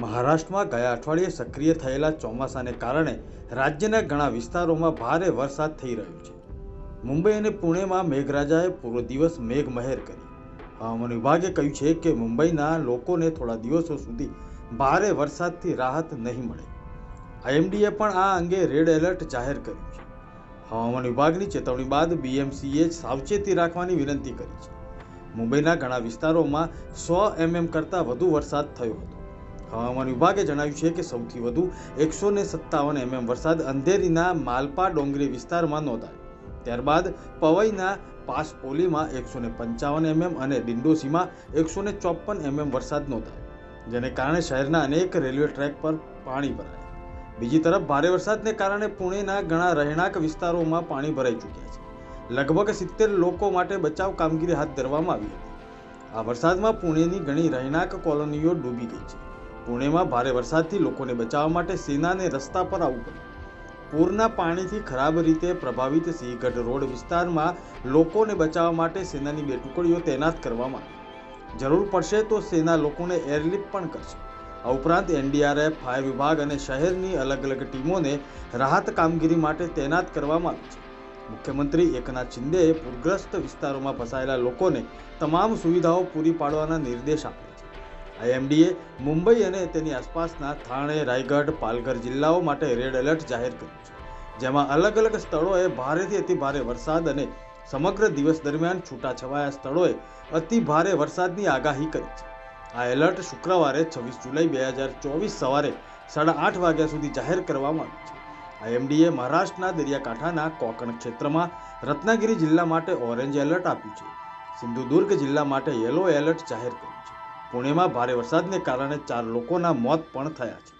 મહારાષ્ટ્રમાં ગયા અઠવાડિયે સક્રિય થયેલા ચોમાસાને કારણે રાજ્યના ઘણા વિસ્તારોમાં ભારે વરસાદ થઈ રહ્યો છે. મુંબઈ અને પુણેમાં મેઘરાજાએ પૂરો દિવસ મેઘમહેર કરી. હવામાન વિભાગે કહ્યું છે કે મુંબઈના લોકોને થોડા દિવસો સુધી ભારે વરસાદથી રાહત નહીં મળે. આઈએમડીએ પણ આ અંગે રેડ એલર્ટ જાહેર કર્યું છે. હવામાન વિભાગની ચેતવણી બાદ બીએમસીએ સાવચેતી રાખવાની વિનંતી કરી છે. મુંબઈના ઘણા વિસ્તારોમાં સો એમએમ કરતાં વધુ વરસાદ થયો હતો. હવામાન વિભાગે જણાવ્યું છે કે સૌથી વધુ એકસો ને સત્તાવન એમએમ વરસાદ અંધેરીના માલપા ડોંગરી વિસ્તારમાં નોંધાયો. ત્યારબાદ પવઈના પાસપોલીમાં એકસો ને પંચાવન એમએમ અને ડિંડોસીમાં એકસો ને ચોપન એમએમ વરસાદ નોંધાયો, જેને કારણે શહેરના અનેક રેલવે ટ્રેક પર પાણી ભરાયા. બીજી તરફ, ભારે વરસાદને કારણે પુણેના ઘણા રહેણાંક વિસ્તારોમાં પાણી ભરાઈ ચૂક્યા છે. લગભગ સિત્તેર લોકો માટે બચાવ કામગીરી હાથ ધરવામાં આવી હતી. આ વરસાદમાં પુણેની ઘણી રહેણાંક કોલોનીઓ ડૂબી ગઈ છે. પુણેમાં ભારે વરસાદથી લોકોને બચાવવા માટે સેનાને રસ્તા પર આવવું પડ્યું પૂરના પાણીથી ખરાબ રીતે પ્રભાવિત સિંહગઢ રોડ વિસ્તારમાં લોકોને બચાવવા માટે સેનાની બે ટુકડીઓ તૈનાત કરવામાં આવી. જરૂર પડશે તો સેના લોકોને એરલિફ્ટ પણ કરશે. આ ઉપરાંત એનડીઆરએફ, ફાયર વિભાગ અને શહેરની અલગ અલગ ટીમોને રાહત કામગીરી માટે તૈનાત કરવામાં આવી છે. મુખ્યમંત્રી એકનાથ શિંદેએ પૂરગ્રસ્ત વિસ્તારોમાં ફસાયેલા લોકોને તમામ સુવિધાઓ પૂરી પાડવાના નિર્દેશ આપ્યા. છે આઈએમડીએ, મુંબઈ અને તેની આસપાસના થાણે, રાયગઢ, પાલઘર જિલ્લાઓ માટે રેડ એલર્ટ જાહેર કર્યું છે. જેમાં અલગ અલગ સ્થળોએ ભારેથી અતિ ભારે વરસાદ અને સમગ્ર દિવસ દરમિયાન છૂટાછવાયા સ્થળોએ અતિ ભારે વરસાદની આગાહી કરી છે. આ એલર્ટ શુક્રવારે છવ્વીસ જુલાઈ બે હજાર ચોવીસ સવારે સાડા આઠ વાગ્યા સુધી જાહેર કરવામાં આવ્યું છે. આઈએમડીએ મહારાષ્ટ્રના દરિયાકાંઠાના કોકણ ક્ષેત્રમાં રત્નાગિરી જિલ્લા માટે ઓરેન્જ એલર્ટ આપ્યું છે. સિંધુદુર્ગ જિલ્લા માટે યલો એલર્ટ જાહેર કર્યું છે. પુણેમાં ભારે વરસાદને કારણે ચાર લોકોના મોત પણ થયા છે.